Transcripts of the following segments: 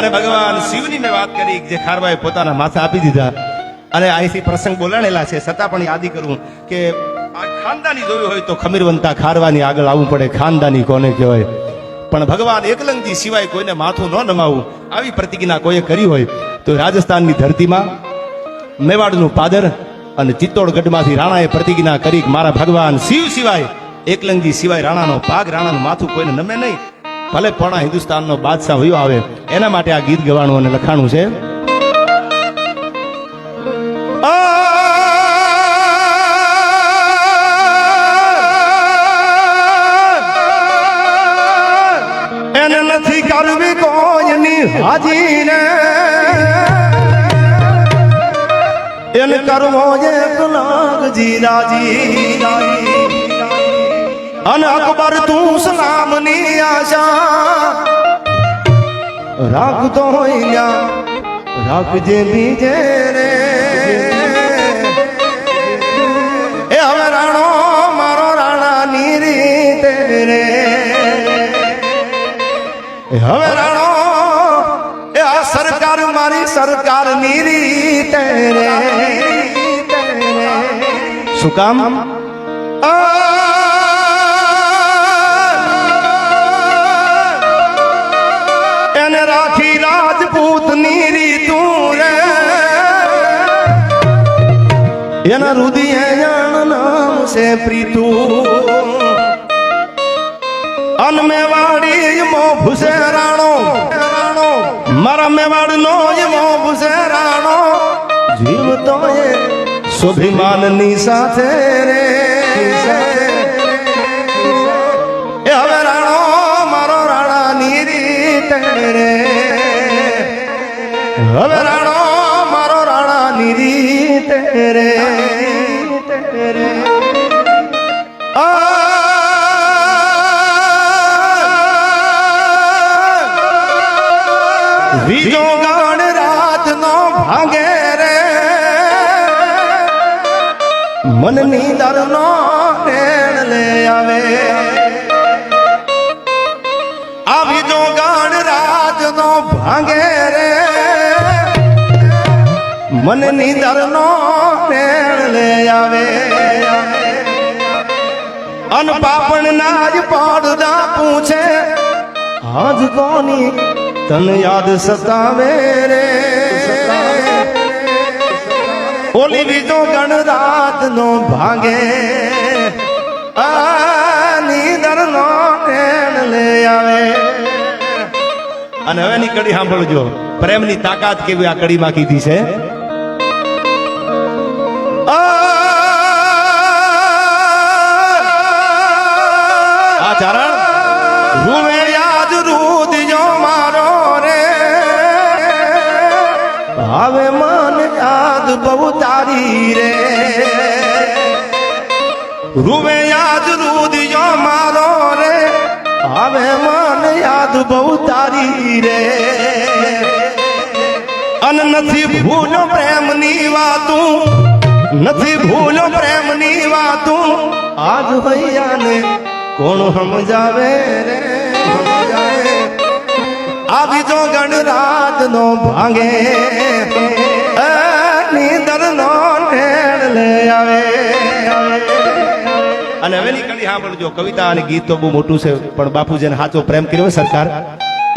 અને ભગવાન શિવની મેં વાત કરી, જે ખારવાએ પોતાના માથે આપી દીધા. અને અહીંથી પ્રસંગ બોલાણેલા છે. છતાં પણ યાદી કરું કે આ ખાનદાની જોયું હોય તો ખમીરવંતા ખારવાની આગળ આવવું પડે. ખાનદાની કોને કહેવાય? પણ ભગવાન એકલંગજી સિવાય કોઈને માથું ન નમાવું, આવી પ્રતિજ્ઞા કોઈએ કરી હોય તો રાજસ્થાનની ધરતીમાં મેવાડનું પાદર અને ચિત્તોડગઢમાંથી રાણાએ પ્રતિજ્ઞા કરી મારા ભગવાન શિવ સિવાય એકલંગજી સિવાય રાણાનો પાગ રાણાનું માથું કોઈને નમે નહીં. ભલે પણ હિન્દુસ્તાનનો બાદશાહ વયો આવે, એના માટે આ ગીત ગવાનું અને લખાણું છે. એને નથી કરવી કોઈની હાજી ને એને અને અકબર તું સલામની આશા રાખતો હોય રાખજે બીજે રે. એ હવે રાણો, મારો રાણાની રીતે રે. હવે રાણો, એ આ સરકાર મારી સરકારની રીતે રે. શું કામ? એને એના રુદિએ જાણ નામ છે પ્રીતુ. અન મેવાડી મો ભૂસે રાણો. રાણો મારા મેવાડ નો મો ભૂસે રાણો. જીવ તો એ સ્વાભિમાનની સાથે રે. એ હવે રાણો, મારો રાણાની રીતે રે. હવે રાણો રાણાની રીતે આ બીજો ગાણ રાત નો ભાગે રે. મનની દર નો લે આવે. આ બીજો ગાણ રાત નો ભાગે રે મનની દર નો લે આવે. અન પાપણ ના જ પડદા પૂછે, આજ કોની તન યાદ સતાવે રે? ઓલી બીજો ગણ રાત નો ભાગે નીંદર નો લે આવે. અને હવેની કડી સાંભળજો, પ્રેમની તાકાત કેવી આ કડીમાં કીધી છે? આ ચારણ રૂવે યાદ રૂદજો મારો રે. હવે મન યાદ બહુ તારી રે. રૂવે યાદ રૂદજો મારો રે. હવે મન યાદ બહુ તારી રે. અન નથી ભૂલો પ્રેમની વાતું. નથી ભૂલો પ્રેમની વાતું? આજ ભૈયાને કોણ સમજાવે રે? સમજાવે. આ બીજો ગણ રાત નો ભાંગે. નીંદર નો નેણ લે આવે. અને હવેની કડી સાંભળજો કવિતા અને ગીત તો બહુ મોટું છે પણ બાપુજીને સાચો પ્રેમ કર્યો સરકાર.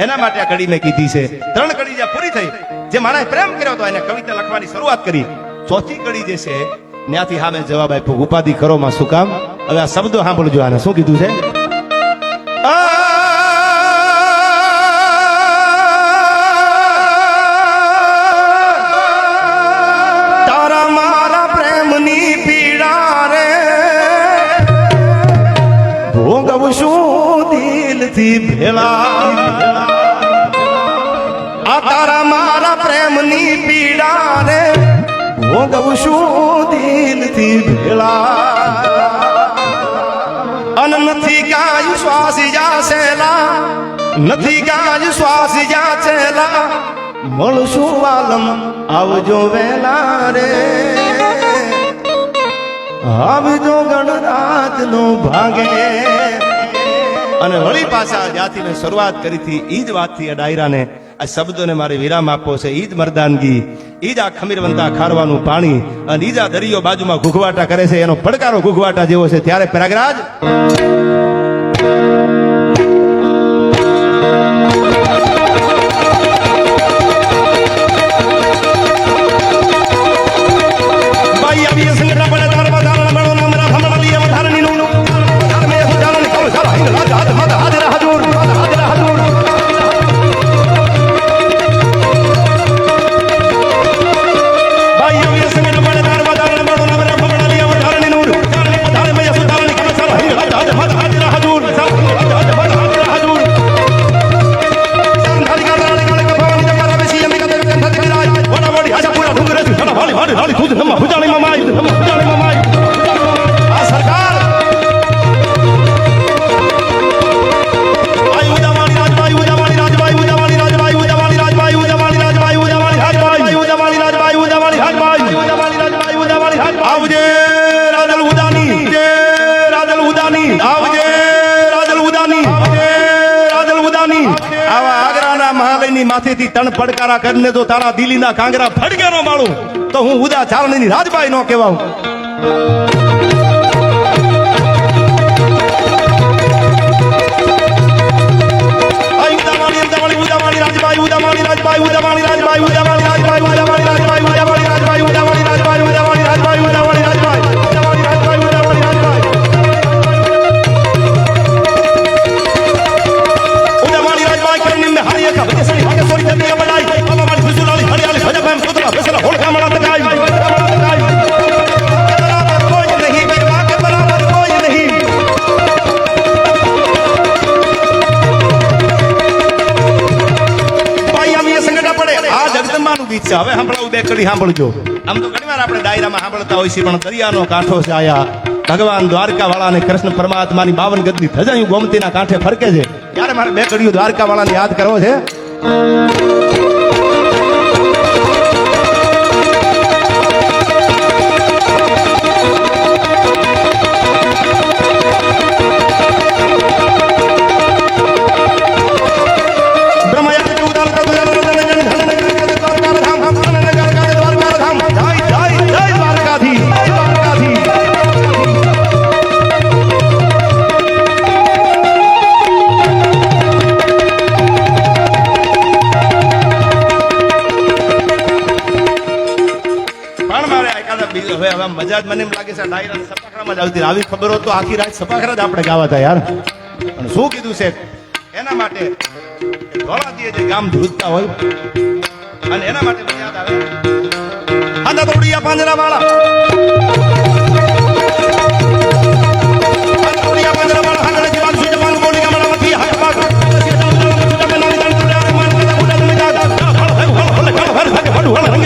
એના માટે આ કડી મેં કીધી છે. ત્રણ કડી જ્યાં પૂરી થઈ જે માણસે પ્રેમ કર્યો હતો એને કવિતા લખવાની શરૂઆત કરી. ચોથી કડી જે છે ત્યાંથી સામે જવાબ આપ્યો. ઉપાધિ કરો માં શું કામ? હવે આ શબ્દો સાંભળજો આને. શું કીધું છે? શું દિલથી ભેળા. આ તારા મારા પ્રેમની પીડા રે ભોગવું શું દિલથી ભેળા? અન નથી કાંઈ શ્વાસ જાસેલા નથી કાંઈ શ્વાસ જાચેલા મળશું વાલમ, આવજો વેલા રે. આવજો ગણરાત નો ભાગે. અને વળી પાછા જાતિને શરૂઆત કરી હતી એ જ વાતથી આ ડાયરાને આ શબ્દોને મારે વિરામ આપવો છે. ઈજ મરદાનગી. ઈ આ ખમીરવંતા ખારવાનું પાણી. અને ઈજા દરિયો બાજુમાં ઘૂઘવાટા કરે છે. એનો પડકારો ઘૂઘવાટા જેવો છે. ત્યારે પ્રયાગરાજ માથેથી પડકારા કરીને જો તારા દિલ્હીના કાંગરા ફડકે નો માળું. તો હું ઉદા ચારણીની રાજબાઈ નો કહેવાઉં. રાજબાઈ ઉદાવાળી રાજબાઈ ઉદાવાળી રાજબાઈ ઉદાવાળી રાજબાઈ ઉદાવાળી રાજબાઈ. કડી સાંભળજો. આમ તો ઘણી વાર આપણે ડાયરામાં સાંભળતા હોય છે પણ દરિયાનો કાંઠો છે આયા. ભગવાન દ્વારકા વાળા અને કૃષ્ણ પરમાત્માની બાવન ગદની ધજાયું ગોમતીના કાંઠે ફરકે છે. ત્યારે મારે બે કડીઓ દ્વારકા વાળાને યાદ કરવો છે? મજા જ મને એમ લાગે છે ડાયરા સપાખરામાં જ આવતી આવી ખબર હોત તો આખી રાત સપાખરા જ આપણે ગાવા હતા યાર પણ શું કીધું છે એના માટે ધોળાદીએ જે ગામ ધ્રુજતા હોય અને એના માટે મને યાદ આવે આંધા તોડિયા પાંજરા વાળા આંધા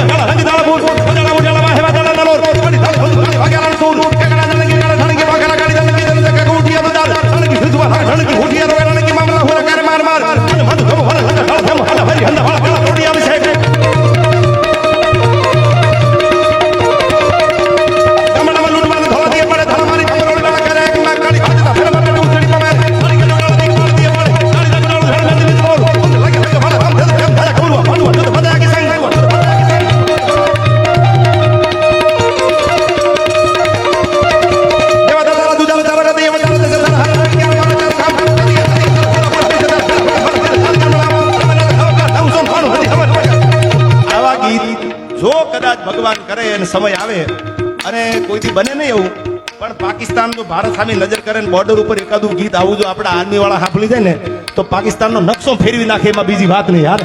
ભારત સામે નજર કરે ને બોર્ડર ઉપર એકાદું ગીત આવું જો આપણા આર્મી વાળા સાંભળી જાય ને, તો પાકિસ્તાનનો નકશો ફેરવી નાખે એમાં બીજી વાત નહીં, યાર.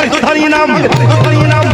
हरि हरि नाम हरि नाम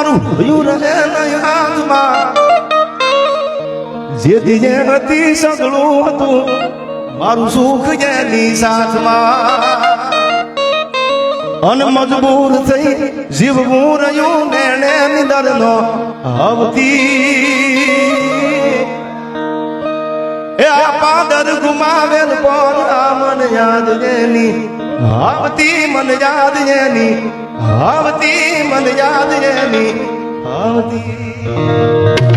મારું ભયું રહે નહીં હાથમાં. જે નથી સગળું હતું, મારું સુખ જેની સાથમાં. અન મજબૂર થઈ જીવવું રહ્યું મેણે નિદરનો હવતી એ આ પાદર ગુમાવેલ પણ આ મન યાદ જેની આવતી મન યાદ જેની આવતી મન યાદ એની આવતી.